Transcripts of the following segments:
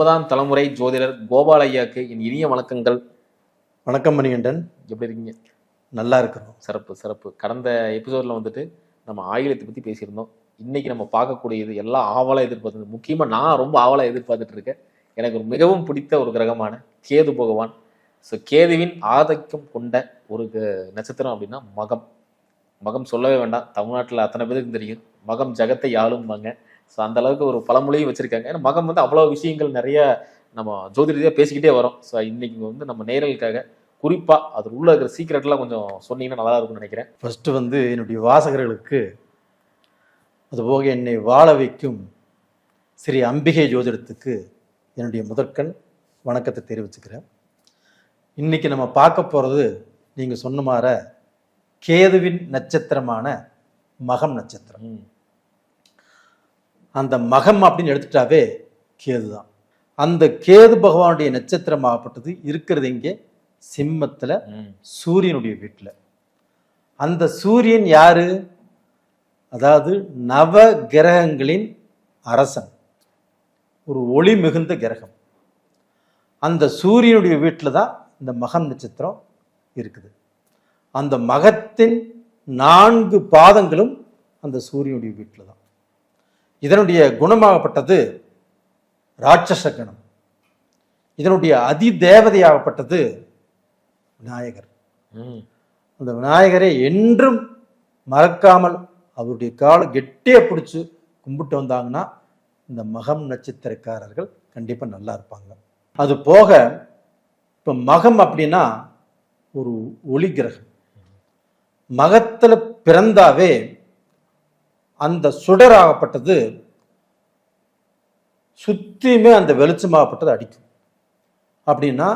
ஒன்பதாம் தலைமுறை ஜோதிடர் கோபால் ஐயாக்கு என் இனிய வணக்கங்கள். வணக்கம் மணிகண்டன். எப்படி இருக்கீங்க? நல்லா இருக்கிறோம். சிறப்பு சிறப்பு. கடந்த எபிசோட்ல வந்துட்டு நம்ம ஆங்கிலத்தை பத்தி பேசியிருந்தோம். இன்னைக்கு நம்ம பார்க்கக்கூடியது எல்லாம் ஆவலா எதிர்பார்த்தது. முக்கியமா நான் ரொம்ப ஆவலா எதிர்பார்த்துட்டு இருக்கேன். எனக்கு ஒரு மிகவும் பிடித்த ஒரு கிரகமான கேது பகவான். ஸோ கேதுவின் ஆதிக்கம் கொண்ட ஒரு நட்சத்திரம் அப்படின்னா மகம். மகம் சொல்லவே வேண்டாம். தமிழ்நாட்டில் அத்தனை பேருக்கு தெரியும். மகம் ஜகத்தை ஆளும்பாங்க. ஸோ அந்த அளவுக்கு ஒரு பழமொழியும் வச்சிருக்காங்க. ஏன்னா மகம் வந்து அவ்வளோ விஷயங்கள் நிறைய நம்ம ஜோதி ரீதியாக பேசிக்கிட்டே வரோம். ஸோ இன்னைக்கு வந்து நம்ம நேரலுக்காக குறிப்பாக அது உள்ள இருக்கிற சீக்கிரட்லாம் கொஞ்சம் சொன்னீங்கன்னா நல்லா இருக்கும்னு நினைக்கிறேன். ஃபர்ஸ்ட் வந்து என்னுடைய வாசகர்களுக்கு அதுபோக என்னை வாழ வைக்கும் ஸ்ரீ அம்பிகை ஜோதிடத்துக்கு என்னுடைய முதற்கண் வணக்கத்தை தெரிவிச்சுக்கிறேன். இன்னைக்கு நம்ம பார்க்க போகிறது நீங்கள் சொன்ன மாற கேதுவின் நட்சத்திரமான மகம் நட்சத்திரம். அந்த மகம் அப்படின்னு எடுத்துட்டாவே கேது தான் அந்த கேது பகவானுடைய நட்சத்திரமாகப்பட்டது இருக்கிறது இங்கே சிம்மத்தில் சூரியனுடைய வீட்டில். அந்த சூரியன் யாரு? அதாவது நவ கிரகங்களின் அரசன். ஒரு ஒளி மிகுந்த கிரகம். அந்த சூரியனுடைய வீட்டில் தான் இந்த மகம் நட்சத்திரம் இருக்குது. அந்த மகத்தின் நான்கு பாதங்களும் அந்த சூரியனுடைய வீட்டில் தான். இதனுடைய குணமாகப்பட்டது ராட்சச கணம். இதனுடைய அதிதேவதையாகப்பட்டது விநாயகர். அந்த விநாயகரை என்றும் மறக்காமல் அவருடைய காலை கெட்டியாக பிடிச்சி கும்பிட்டு வந்தாங்கன்னா இந்த மகம் நட்சத்திரக்காரர்கள் கண்டிப்பாக நல்லா இருப்பாங்க. அது போக இப்போ மகம் அப்படின்னா ஒரு ஒளி கிரகம். மகத்தில் பிறந்தாவே அந்த சுடராகப்பட்டது சுத்தியுமே அந்த வெளிச்சமாகப்பட்டது அடிக்கும். அப்படின்னா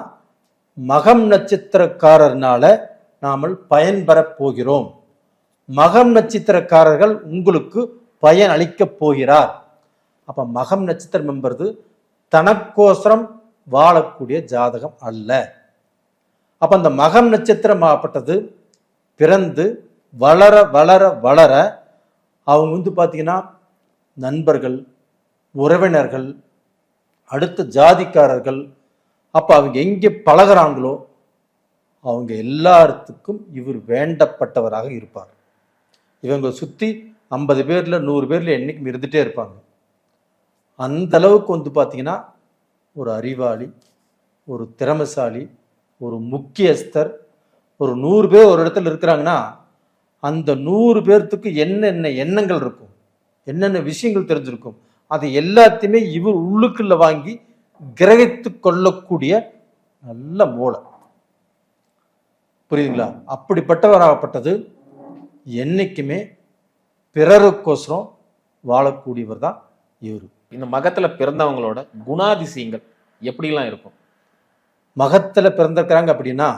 மகம் நட்சத்திரக்காரர்னால நாமல் பயன்பெறப் போகிறோம். மகம் நட்சத்திரக்காரர்கள் உங்களுக்கு பயன் அளிக்கப் போகிறார். அப்போ மகம் நட்சத்திரம் என்பது தனக்கோசரம் வாழக்கூடிய ஜாதகம் அல்ல. அப்போ அந்த மகம் நட்சத்திரமாகப்பட்டது பிறந்து வளர வளர வளர அவங்க வந்து பார்த்தீங்கன்னா நண்பர்கள் உறவினர்கள் அடுத்த ஜாதிக்காரர்கள் அப்போ அவங்க எங்கே பழகுறாங்களோ அவங்க எல்லாத்துக்கும் இவர் வேண்டப்பட்டவராக இருப்பார். இவங்க சுற்றி ஐம்பது பேரில் நூறு பேரில் என்றைக்கும் இருந்துகிட்டே இருப்பாங்க. அந்த அளவுக்கு வந்து பார்த்தீங்கன்னா ஒரு அறிவாளி ஒரு திறமைசாலி ஒரு முக்கியஸ்தர் ஒரு நூறு பேர் ஒரு இடத்துல இருக்கிறாங்கன்னா அந்த நூறு பேர்த்துக்கு என்னென்ன எண்ணங்கள் இருக்கும்? என்னென்ன விஷயங்கள் தெரிஞ்சிருக்கும்? அது எல்லாத்தையுமே இவர் உள்ளுக்குள்ள வாங்கி கிரகித்து கொள்ளக்கூடிய நல்ல மூளை. புரியுதுங்களா? அப்படிப்பட்டவராகப்பட்டது என்னைக்குமே பிறருக்கோசரம் வாழக்கூடியவர் தான் இவர். இந்த மகத்துல பிறந்தவங்களோட குணாதிசயங்கள் எப்படிலாம் இருக்கும்? மகத்தில் பிறந்திருக்கிறாங்க அப்படின்னா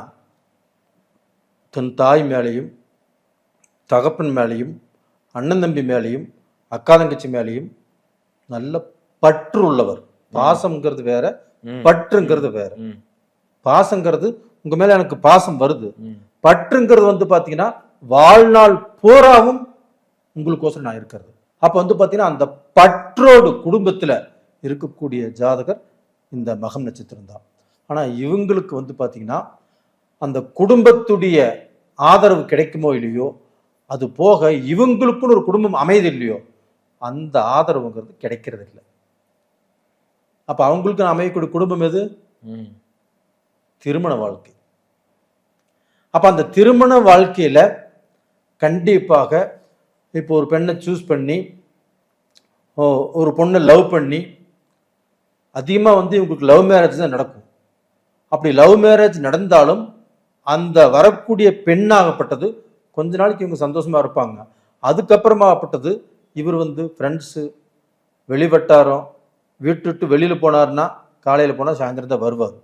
தன் தாய் மேலேயும் தகப்பன் மேலேயும் அண்ணன் தம்பி மேலேயும் அக்கா தங்கச்சி மேலேயும் நல்ல பற்று உள்ளவர். பாசம்ங்கிறது வேற பற்றுங்கிறது வேற. பாசங்கிறது உங்க மேல எனக்கு பாசம் வருது. பற்றுங்கிறது வந்து பாத்தீங்கன்னா வாழ்நாள் பூராவும் உங்களுக்கோசரம் நான் இருக்கிறது. அப்ப வந்து பாத்தீங்கன்னா அந்த பற்றோடு குடும்பத்துல இருக்கக்கூடிய ஜாதகர் இந்த மகம் நட்சத்திரம் தான். ஆனா இவங்களுக்கு வந்து பாத்தீங்கன்னா அந்த குடும்பத்துடைய ஆதரவு கிடைக்குமோ இல்லையோ அது போக இவங்களுக்குன்னு ஒரு குடும்பம் அமையுது இல்லையோ அந்த ஆதரவுங்கிறது கிடைக்கிறது இல்லை அப்ப அவங்களுக்கு அமையக்கூடிய குடும்பம் எது? திருமண வாழ்க்கை. அப்ப அந்த திருமண வாழ்க்கையில கண்டிப்பாக இப்போ ஒரு பெண்ணை சூஸ் பண்ணி ஒரு பொண்ணை லவ் பண்ணி அதிகமாக வந்து இவங்களுக்கு லவ் மேரேஜ் தான் நடக்கும். அப்படி லவ் மேரேஜ் நடந்தாலும் அந்த வரக்கூடிய பெண்ணாகப்பட்டது கொஞ்ச நாளைக்கு இவங்க சந்தோஷமா இருப்பாங்க. அதுக்கப்புறமாகப்பட்டது இவர் வந்து ஃப்ரெண்ட்ஸு வெளிவட்டாரம் வீட்டு விட்டு வெளியில் போனார்னா காலையில் போனால் சாயந்தரம் தான் வருவார்.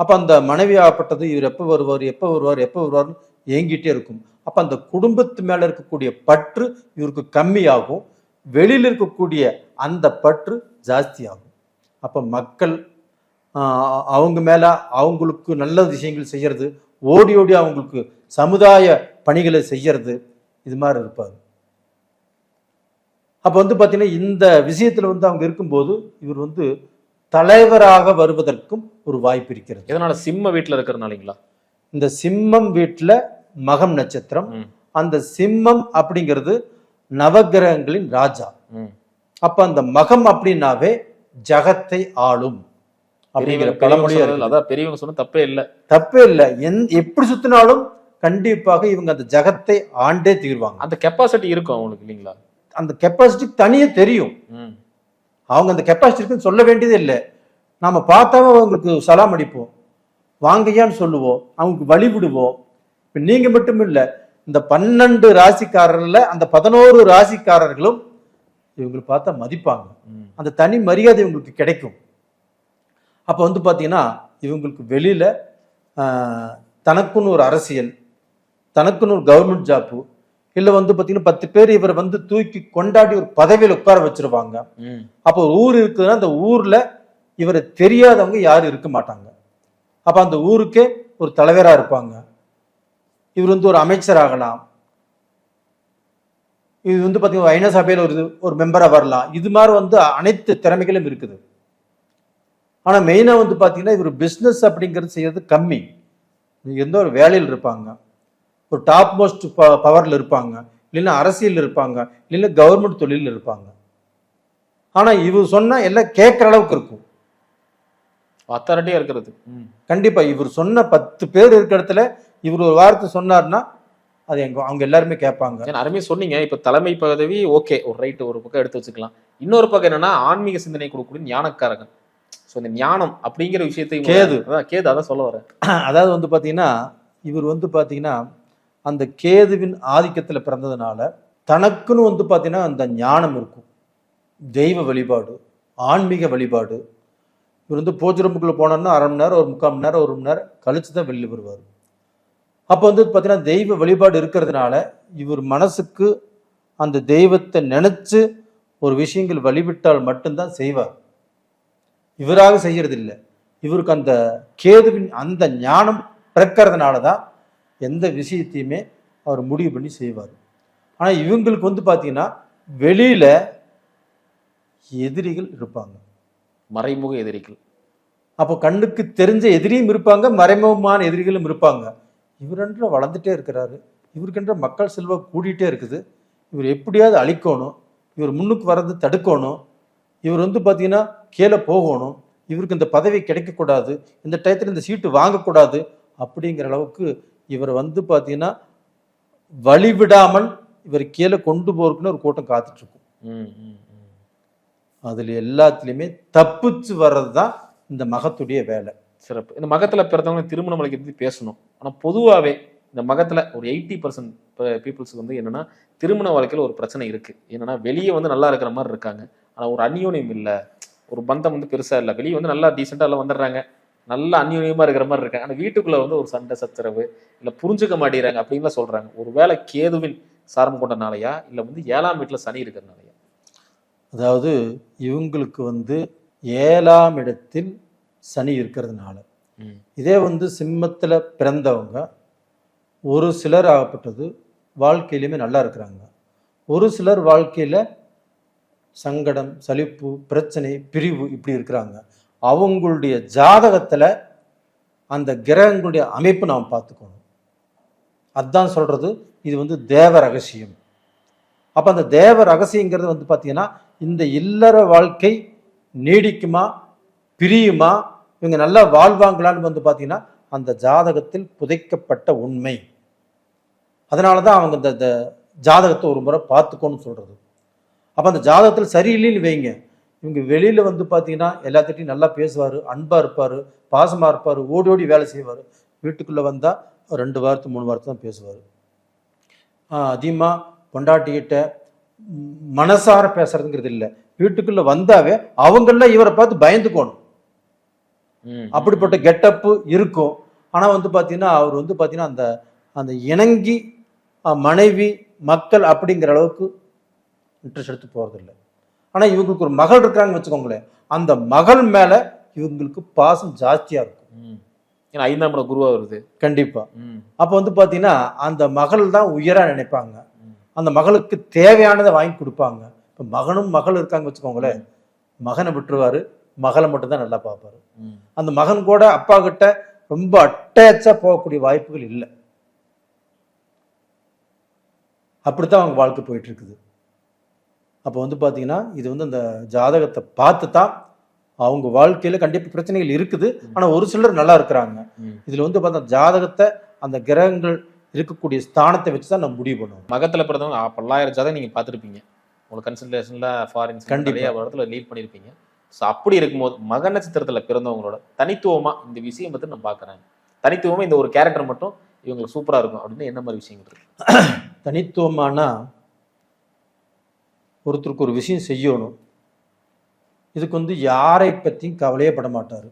அப்போ அந்த மனைவி ஆகப்பட்டது இவர் எப்போ வருவார் எப்போ வருவார் எப்போ வருவார்னு ஏங்கிட்டே இருக்கும். அப்போ அந்த குடும்பத்து மேலே இருக்கக்கூடிய பற்று இவருக்கு கம்மியாகும். வெளியில் இருக்கக்கூடிய அந்த பற்று ஜாஸ்தியாகும். அப்போ மக்கள் அவங்க மேலே அவங்களுக்கு நல்ல விஷயங்கள் செய்கிறது ஓடி ஓடி அவங்களுக்கு சமுதாய பணிகளை செய்யறது இது மாதிரி இருப்பார். அப்போ வந்து பார்த்தீங்கன்னா இந்த விஷயத்தில் வந்து அவங்க இருக்கும்போது இவர் வந்து தலைவராக வருவதற்கும் ஒரு வாய்ப்பு இருக்கிறது. எதனால? சிம்ம வீட்டுல இருக்கிறனாலீங்களா இந்த சிம்மம் வீட்டுல மகம் நட்சத்திரம். அந்த சிம்மம் அப்படிங்கிறது நவகிரகங்களின் ராஜா. அப்ப அந்த மகம் அப்படின்னாவே ஜகத்தை ஆளும் அப்படிங்கிற பழமொழியா. அதான் பெரியவங்க சொன்ன தப்பே இல்ல. தப்பே இல்லை. எந் எப்படி சுத்தினாலும் கண்டிப்பாக இவங்க அந்த ஜகத்தை ஆண்டே தீர்வாங்க. அந்த கெப்பாசிட்டி இருக்கும் அவங்களுக்கு இல்லைங்களா? அந்த கெப்பாசிட்டி தனியே தெரியும். அவங்க அந்த கெப்பாசிட்டி இருக்குன்னு சொல்ல வேண்டியதே இல்லை. நாம பார்த்தாவே அவங்களுக்கு சலாம் அடிப்போம். வாங்கய்யான்னு சொல்லுவோம். அவங்களுக்கு வழி விடுவோம். இப்ப நீங்க மட்டும் இல்ல இந்த பன்னெண்டு ராசிக்காரர்ல அந்த பதினோரு ராசிக்காரர்களும் இவங்களுக்கு பார்த்தா மதிப்பாங்க. அந்த தனி மரியாதை இவங்களுக்கு கிடைக்கும். அப்போ வந்து பார்த்தீங்கன்னா இவங்களுக்கு வெளியில தனக்குன்னு ஒரு அரசியல் தனக்குன்னு ஒரு கவர்மெண்ட் ஜாப்பு இல்லை வந்து பார்த்தீங்கன்னா பத்து பேர் இவரை வந்து தூக்கி கொண்டாடி ஒரு பதவியில் உட்கார வச்சிருவாங்க. அப்போ ஊர் இருக்குதுன்னா அந்த ஊர்ல இவரை தெரியாதவங்க யாரும் இருக்க மாட்டாங்க. அப்ப அந்த ஊருக்கே ஒரு தலைவரா இருப்பாங்க. இவர் வந்து ஒரு அமைச்சர் ஆகலாம். இது வந்து பார்த்தீங்கன்னா ஐநா சபையில் ஒரு ஒரு மெம்பரா வரலாம். இது மாதிரி வந்து அனைத்து திறமைகளும் இருக்குது. ஆனா மெயினா வந்து பார்த்தீங்கன்னா இவர் பிஸ்னஸ் அப்படிங்கிறது செய்யறது கம்மி. எந்த ஒரு வேலையில் இருப்பாங்க. ஒரு டாப் மோஸ்ட் பவர்ல இருப்பாங்க. இல்லைன்னா அரசியல் இருப்பாங்க. இல்லைன்னா கவர்மெண்ட் தொழிலில் இருப்பாங்க. ஆனா இவர் சொன்னா எல்லாம் கேட்குற அளவுக்கு இருக்கும். அத்தாரிட்டியா இருக்கிறது. ம். கண்டிப்பா இவர் சொன்ன பத்து பேர் இருக்கிற இடத்துல இவர் ஒரு வார்த்தை சொன்னார்னா அது எங்க அவங்க எல்லாருமே கேட்பாங்க. ஏன்னா அருமையா சொன்னீங்க. இப்ப தலைமை பதவி ஓகே ஒரு ரைட் ஒரு பக்கம் எடுத்து வச்சுக்கலாம். இன்னொரு பக்கம் என்னன்னா ஆன்மீக சிந்தனை கொடுக்கக்கூடிய ஞானக்காரகன். ஸோ இந்த ஞானம் அப்படிங்கிற விஷயத்தை கேது. அதான் கேது அதான் சொல்ல வரேன். அதாவது வந்து பாத்தீங்கன்னா இவர் வந்து பாத்தீங்கன்னா அந்த கேதுவின் ஆதிக்கத்தில் பிறந்ததுனால தனக்குன்னு வந்து பார்த்தீங்கன்னா அந்த ஞானம் இருக்கும். தெய்வ வழிபாடு ஆன்மீக வழிபாடு. இவர் வந்து பூஜை ரூமுக்குள்ள போனார்னா அரை மணி நேரம் ஒரு முக்கால் மணி நேரம் ஒரு மணி நேரம் கழிச்சு தான் வெளியில் வருவார். அப்போ வந்து பார்த்தீங்கன்னா தெய்வ வழிபாடு இருக்கிறதுனால இவர் மனசுக்கு அந்த தெய்வத்தை நினச்சி ஒரு விஷயங்கள் வழிவிட்டால் மட்டும்தான் செய்வார். இவராக செய்கிறது இல்லை இவருக்கு அந்த கேதுவின் அந்த ஞானம் பிறக்கிறதுனால தான் எந்த விஷயத்தையுமே அவர் முடிவு பண்ணி செய்வார். ஆனால் இவங்களுக்கு வந்து பார்த்தீங்கன்னா வெளியில எதிரிகள் இருப்பாங்க. மறைமுக எதிரிகள். அப்போ கண்ணுக்கு தெரிஞ்ச எதிரியும் இருப்பாங்க மறைமுகமான எதிரிகளும் இருப்பாங்க. இவரென்ற வளர்ந்துட்டே இருக்கிறாரு. இவருக்கென்ற மக்கள் செல்வம் கூடிட்டே இருக்குது. இவர் எப்படியாவது அழிக்கணும். இவர் முன்னுக்கு வர்றது தடுக்கணும். இவர் வந்து பார்த்தீங்கன்னா கீழே போகணும். இவருக்கு இந்த பதவி கிடைக்கக்கூடாது. இந்த டயத்தில் இந்த சீட்டு வாங்கக்கூடாது. அப்படிங்கிற அளவுக்கு இவர் வந்து பார்த்தீங்கன்னா வழிவிடாமல் இவர் கீழே கொண்டு போறதுக்குன்னு ஒரு கூட்டம் காத்துட்டு இருக்கும் ம், ம், ம். அதுல எல்லாத்துலேயுமே தப்பிச்சு வர்றது தான் இந்த மகத்துடைய வேலை. சிறப்பு. இந்த மகத்துல பிறந்தவங்க திருமண மலைக்கு பத்தி பேசணும். ஆனா பொதுவாவே இந்த மகத்துல ஒரு எயிட்டி பர்சன்ட் பீப்புள்ஸ்க்கு வந்து என்னன்னா திருமண வாழ்க்கையில ஒரு பிரச்சனை இருக்கு. என்னன்னா வெளியே வந்து நல்லா இருக்கிற மாதிரி இருக்காங்க. ஆனா ஒரு அந்யோன்யம் இல்ல. ஒரு பந்தம் வந்து பெருசா இல்ல. வெளியே வந்து நல்லா டீசெண்டா எல்லாம் வந்துடுறாங்க. நல்ல அந்யோன்யமா இருக்கிற மாதிரி இருக்காங்க. ஆனா வீட்டுக்குள்ள வந்து ஒரு சண்டை சச்சரவு இல்ல புரிஞ்சுக்க மாட்டேங்கிறாங்க அப்படின்லாம் சொல்றாங்க. ஒருவேளை கேதுவின் சாரம் கொண்டனாலயா இல்ல வந்து ஏழாம் வீட்டுல சனி இருக்கிறனாலயா அதாவது இவங்களுக்கு வந்து ஏழாம் இடத்தில் சனி இருக்கிறதுனால. இதே வந்து சிம்மத்துல பிறந்தவங்க ஒரு சிலர் ஆகப்பட்டது வாழ்க்கையிலுமே நல்லா இருக்கிறாங்க. ஒரு சிலர் வாழ்க்கையில சங்கடம் சலிப்பு பிரச்சனை பிரிவு இப்படி இருக்கிறாங்க. அவங்களுடைய ஜாதகத்தில் அந்த கிரகங்களுடைய அமைப்பு நாம் பார்த்துக்கணும். அதுதான் சொல்கிறது இது வந்து தேவ ரகசியம். அப்போ அந்த தேவ ரகசியங்கிறது வந்து பார்த்தீங்கன்னா இந்த இல்லற வாழ்க்கை நீடிக்குமா பிரியுமா இவங்க நல்லா வாழ்வாங்களான்னு வந்து பார்த்தீங்கன்னா அந்த ஜாதகத்தில் புதைக்கப்பட்ட உண்மை. அதனால தான் அவங்க இந்த ஜாதகத்தை ஒரு முறை பார்த்துக்கோன்னு சொல்கிறது அப்போ அந்த ஜாதகத்தில் சரியில்லைன்னு வைங்க. இவங்க வெளியில வந்து பார்த்தீங்கன்னா எல்லாத்திட்டையும் நல்லா பேசுவார் அன்பா இருப்பார் பாசமா இருப்பார் ஓடி ஓடி வேலை செய்வார். வீட்டுக்குள்ள வந்தா ஒரு ரெண்டு வாரத்து மூணு வாரத்து தான் பேசுவார். அதிகமாக பொண்டாட்டிக்கிட்ட மனசார பேசுறதுங்கிறது இல்லை. வீட்டுக்குள்ள வந்தாவே அவங்கள இவரை பார்த்து பயந்துக்கணும். அப்படிப்பட்ட கெட்டப்பு இருக்கும். ஆனா வந்து பாத்தீங்கன்னா அவர் வந்து பாத்தீங்கன்னா அந்த அந்த இணங்கி மனைவி மக்கள் அப்படிங்கிற அளவுக்கு இன்ட்ரெஸ்ட் எடுத்து போறதில்லை. ஆனா இவங்களுக்கு ஒரு மகள் இருக்கிறாங்கன்னு வச்சுக்கோங்களேன். அந்த மகள் மேல இவங்களுக்கு பாசம் ஜாஸ்தியா இருக்கும். ஏன்னா ஐந்தாம் இடம் குருவா வருது. கண்டிப்பா. ம், அப்ப வந்து பாத்தீங்கன்னா அந்த மகள் தான் உயரா நினைப்பாங்க. அந்த மகளுக்கு தேவையானதை வாங்கி கொடுப்பாங்க. இப்ப மகனும் மகள் இருக்காங்க வச்சுக்கோங்களேன். மகனை விட்டுருவாரு. மகளை மட்டும்தான் நல்லா பார்ப்பாரு. அந்த மகன் கூட அப்பா கிட்ட ரொம்ப அட்டாச்சா போகக்கூடிய வாய்ப்புகள் இல்லை. அப்படித்தான் அவங்க வாழ்க்கை போயிட்டு இருக்குது. அப்போ வந்து பார்த்தீங்கன்னா இது வந்து அந்த ஜாதகத்தை பார்த்து தான் அவங்க வாழ்க்கையில கண்டிப்பா பிரச்சனைகள் இருக்குது. ஆனா ஒரு சிலர் நல்லா இருக்கிறாங்க. இதுல வந்து பார்த்தா ஜாதகத்தை அந்த கிரகங்கள் இருக்கக்கூடிய ஸ்தானத்தை வச்சு தான் நம்ம முடிவு பண்ணுவோம். மகத்துல பிறந்தவங்க பல்லாயிரம் ஜாதகம் நீங்க பார்த்திருப்பீங்க. உங்களுக்கு கன்சல்டேஷன்ல ஃபாரின்ஸ் கண்டிப்பா. நிறைய இடத்துல லீட் பண்ணியிருப்பீங்க ஸோ அப்படி இருக்கும்போது மக நட்சத்திரத்துல பிறந்தவங்களோட தனித்துவமா இந்த விஷயம் பத்தி நான் பார்க்கறேன் தனித்துவமா இந்த ஒரு கேரக்டர் மட்டும் இவங்களுக்கு சூப்பரா இருக்கும் அப்படின்னு என்ன மாதிரி விஷயங்கள் இருக்கு? தனித்துவமானா ஒருத்தருக்கு ஒரு விஷயம் செய்யணும். இதுக்கு வந்து யாரை பற்றியும் கவலையே பட மாட்டார்.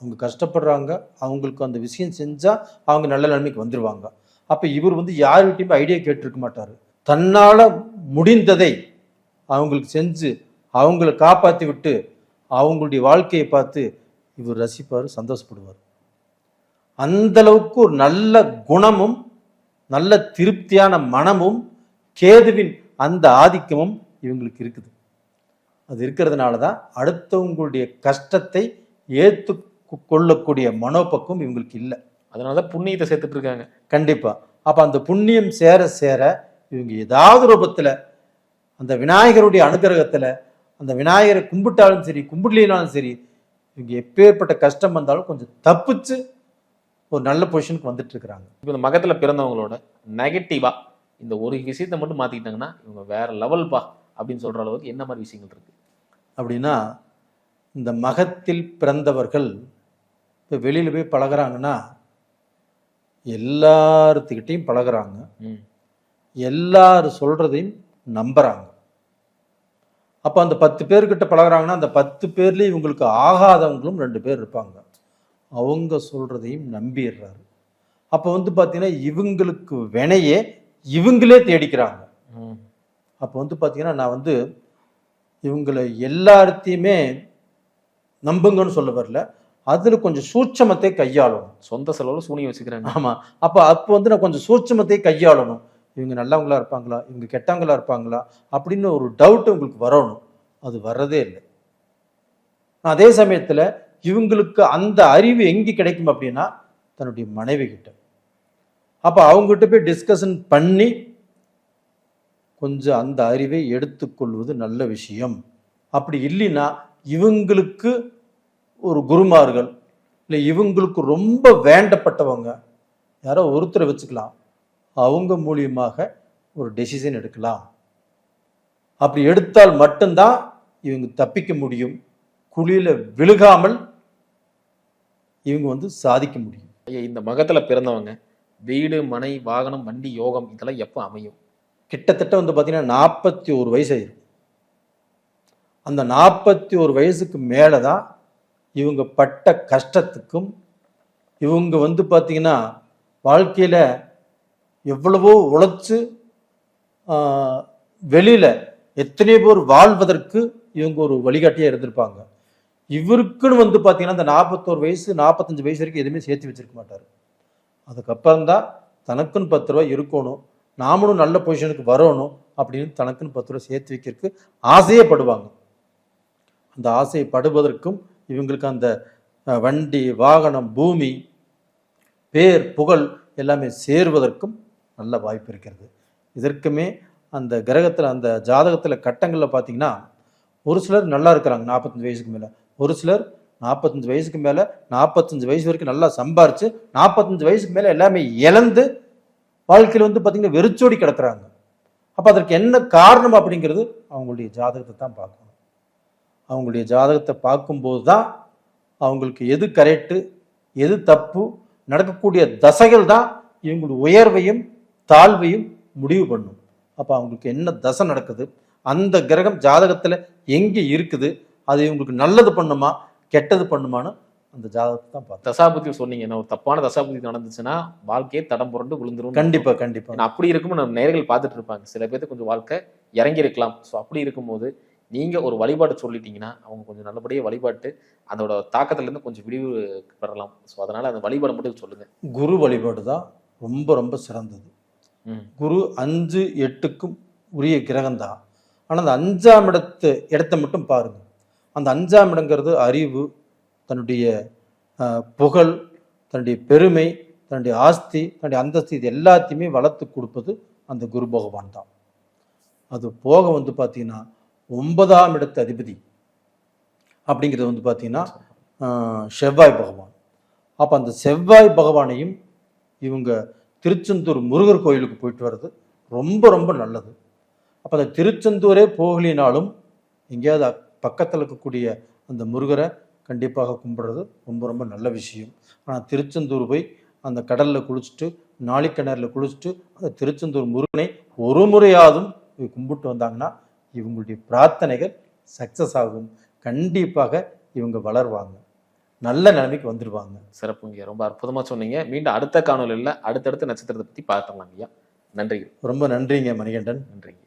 அவங்க கஷ்டப்படுறாங்க அவங்களுக்கு அந்த விஷயம் செஞ்சால் அவங்க நல்ல நிலைமைக்கு வந்துடுவாங்க அப்போ இவர் வந்து யார்கிட்டையுமே ஐடியா கேட்டிருக்க மாட்டார். தன்னால் முடிந்ததை அவங்களுக்கு செஞ்சு அவங்கள காப்பாற்றி விட்டு அவங்களுடைய வாழ்க்கையை பார்த்து இவர் ரசிப்பார் சந்தோஷப்படுவார். அந்த அளவுக்கு ஒரு நல்ல குணமும் நல்ல திருப்தியான மனமும் கேதுவின் அந்த ஆதிக்கமும் இவங்களுக்கு இருக்குது. அது இருக்கிறதுனால தான் அடுத்தவங்களுடைய கஷ்டத்தை ஏற்று கொள்ளக்கூடிய மனோபக்கம் இவங்களுக்கு இல்லை. அதனாலதான் புண்ணியத்தை சேர்த்துட்டு இருக்காங்க. கண்டிப்பா. அப்ப அந்த புண்ணியம் சேர சேர இவங்க ஏதாவது ரூபத்துல அந்த விநாயகருடைய அனுகிரகத்துல அந்த விநாயகரை கும்பிட்டாலும் சரி கும்பிடலினாலும் சரி இவங்க எப்பேற்பட்ட கஷ்டம் வந்தாலும் கொஞ்சம் தப்பிச்சு ஒரு நல்ல பொசிஷனுக்கு வந்துட்டு இருக்கிறாங்க. இப்போ இந்த மகத்துல பிறந்தவங்களோட நெகட்டிவா இந்த ஒரு விஷயத்தை மட்டும் மாத்திக்கிட்டாங்கன்னா இவங்க வேற லெவல் பா அப்படின்னு சொல்ற அளவுக்கு என்ன மாதிரி விஷயங்கள் இருக்கு? அப்படின்னா இந்த மகத்தில் பிறந்தவர்கள் இப்போ வெளியில் போய் பழகுறாங்கன்னா எல்லாத்துக்கிட்டையும் பழகுறாங்க. ம். எல்லார் சொல்றதையும் நம்புறாங்க. அப்போ அந்த பத்து பேர்கிட்ட பழகுறாங்கன்னா அந்த பத்து பேர்லேயும் இவங்களுக்கு ஆகாதவங்களும் ரெண்டு பேர் இருப்பாங்க. அவங்க சொல்றதையும் நம்பிடுறாரு. அப்போ வந்து பார்த்தீங்கன்னா இவங்களுக்கு வினையே இவங்களே தேடிக்கிறாங்க. அப்போ வந்து பார்த்தீங்கன்னா நான் வந்து இவங்களை எல்லாத்தையுமே நம்புங்கன்னு சொல்ல வரல. அதில் கொஞ்சம் சூட்சமத்தை கையாளணும். சொந்த செலவுல சூனியம் வச்சுக்கிறாங்க. ஆமாம் அப்போ அப்போ வந்து நான் கொஞ்சம் சூட்சமத்தை கையாளணும். இவங்க நல்லவங்களா இருப்பாங்களா? இவங்க கெட்டவங்களா இருப்பாங்களா? அப்படின்னு ஒரு டவுட் உங்களுக்கு வரணும். அது வர்றதே இல்லை. அதே சமயத்தில் இவங்களுக்கு அந்த அறிவு எங்கே கிடைக்கும் அப்படின்னா தன்னுடைய மனைவி கிட்ட அப்போ அவங்ககிட்ட போய் டிஸ்கஷன் பண்ணி கொஞ்சம் அந்த அறிவை எடுத்துக்கொள்வது நல்ல விஷயம். அப்படி இல்லைன்னா இவங்களுக்கு ஒரு குருமார்கள் இல்லை இவங்களுக்கு ரொம்ப வேண்டப்பட்டவங்க யாரோ ஒருத்தரை வச்சுக்கலாம். அவங்க மூலியமாக ஒரு டெசிஷன் எடுக்கலாம். அப்படி எடுத்தால் மட்டும்தான் இவங்க தப்பிக்க முடியும். குழியில விழுகாமல் இவங்க வந்து சாதிக்க முடியும். ஐயா இந்த மகத்தில் பிறந்தவங்க வீடு மனை வாகனம் வண்டி யோகம் இதெல்லாம் எப்போ அமையும்? கிட்டத்தட்ட வந்து பார்த்தீங்கன்னா நாற்பத்தி ஒரு வயசு ஆயிரும் அந்த நாற்பத்தி ஒரு வயசுக்கு மேலே தான் இவங்க பட்ட கஷ்டத்துக்கும் இவங்க வந்து பார்த்தீங்கன்னா வாழ்க்கையில் எவ்வளவோ உழைச்சி வெளியில் எத்தனையோ பேர் வாழ்வதற்கு இவங்க ஒரு வழிகாட்டியாக இருந்திருப்பாங்க. இவருக்குன்னு வந்து பார்த்திங்கன்னா அந்த நாற்பத்தோரு வயசு நாற்பத்தஞ்சு வயசு வரைக்கும் எதுவுமே சேர்த்து வச்சிருக்க மாட்டார். அதுக்கப்புறம் தான் தனக்குன்னு பத்து ரூபா இருக்கணும். நாமளும் நல்ல பொசிஷனுக்கு வரணும் அப்படின்னு தனக்குன்னு பத்து ரூபா சேர்த்து வைக்கிறதுக்கு ஆசையே படுவாங்க அந்த ஆசையை படுவதற்கும் இவங்களுக்கு அந்த வண்டி வாகனம் பூமி பேர் புகழ் எல்லாமே சேருவதற்கும் நல்ல வாய்ப்பு இருக்கிறது. இதற்குமே அந்த கிரகத்தில் அந்த ஜாதகத்தில் கட்டங்களில் பார்த்தீங்கன்னா ஒரு சிலர் நல்லா இருக்கிறாங்க நாற்பத்தஞ்சு வயசுக்கு மேலே. ஒரு சிலர் நாற்பத்தஞ்சு வயசுக்கு மேலே நாற்பத்தஞ்சு வயசு வரைக்கும் நல்லா சம்பாரித்து நாற்பத்தஞ்சு வயசுக்கு மேலே எல்லாமே இழந்து வாழ்க்கையில் வந்து பார்த்திங்கன்னா வெறிச்சோடி கிடக்குறாங்க. அப்போ அதற்கு என்ன காரணம் அப்படிங்கிறது அவங்களுடைய ஜாதகத்தை தான் பார்க்கணும். அவங்களுடைய ஜாதகத்தை பார்க்கும்போது தான் அவங்களுக்கு எது கரெக்டு எது தப்பு நடக்கக்கூடிய தசைகள் தான் இவங்களுடைய உயர்வையும் தாழ்வையும் முடிவு பண்ணும். அப்போ அவங்களுக்கு என்ன தசை நடக்குது அந்த கிரகம் ஜாதகத்தில் எங்கே இருக்குது அது இவங்களுக்கு நல்லது பண்ணுமா கெட்டது பண்ணுமான்னு அந்த ஜாதகத்தை தான் பார்த்தேன். தசாபுத்தி சொன்னீங்க. ஒரு தப்பான தசாபுத்தி நடந்துச்சுன்னா வாழ்க்கையே தடம் புரண்டு விழுந்துரும். கண்டிப்பா கண்டிப்பா. ஏன்னா அப்படி இருக்கும் நம்ம நேர்கள் பார்த்துட்டு இருப்பாங்க. சில பேர்த்து கொஞ்சம் வாழ்க்கை இறங்கி இருக்கலாம் ஸோ அப்படி இருக்கும்போது நீங்க ஒரு வழிபாடு சொல்லிட்டீங்கன்னா அவங்க கொஞ்சம் நல்லபடியாக வழிபாட்டு அதோட தாக்கத்துல இருந்து கொஞ்சம் விடிவு பெறலாம். ஸோ அதனால அந்த வழிபாடு மட்டும் சொல்லுங்க. குரு வழிபாடு தான் ரொம்ப ரொம்ப சிறந்தது. குரு அஞ்சு எட்டுக்கும் உரிய கிரகம் தான். ஆனால் அந்த அஞ்சாம் இடத்து இடத்த மட்டும் பாருங்க. அந்த அஞ்சாம் இடங்கிறது அறிவு தன்னுடைய புகழ் தன்னுடைய பெருமை தன்னுடைய ஆஸ்தி தன்னுடைய அந்தஸ்து இது எல்லாத்தையுமே வளர்த்து கொடுப்பது அந்த குரு பகவான் தான். அது போக வந்து பார்த்தீங்கன்னா ஒன்பதாம் இடத்து அதிபதி அப்படிங்கிறது வந்து பார்த்தீங்கன்னா செவ்வாய் பகவான். அப்போ அந்த செவ்வாய் பகவானையும் இவங்க திருச்செந்தூர் முருகர் கோயிலுக்கு போயிட்டு வர்றது ரொம்ப ரொம்ப நல்லது. அப்போ அந்த திருச்செந்தூரே போகலினாலும் எங்கேயாவது பக்கத்தில் இருக்கக்கூடிய அந்த முருகரை கண்டிப்பாக கும்பிடுறது ரொம்ப ரொம்ப நல்ல விஷயம். ஆனால் திருச்செந்தூர் போய் அந்த கடலில் குளிச்சுட்டு நாளிக்கிணறுல குளிச்சுட்டு அந்த திருச்செந்தூர் முருகனை ஒரு முறையாவது போய் கும்பிட்டு வந்தாங்கன்னா இவங்களுடைய பிரார்த்தனைகள் சக்ஸஸ் ஆகும். கண்டிப்பாக இவங்க வளருவாங்க. நல்ல நிலைமைக்கு வந்துடுவாங்க சிறப்புங்க ரொம்ப அற்புதமா சொன்னீங்க. மீண்டும் அடுத்த காணொலியில் அடுத்தடுத்த நட்சத்திரத்தை பத்தி பார்த்துடலாம் ஐயா. நன்றி ரொம்ப நன்றிங்க மணிகண்டன். நன்றிங்க.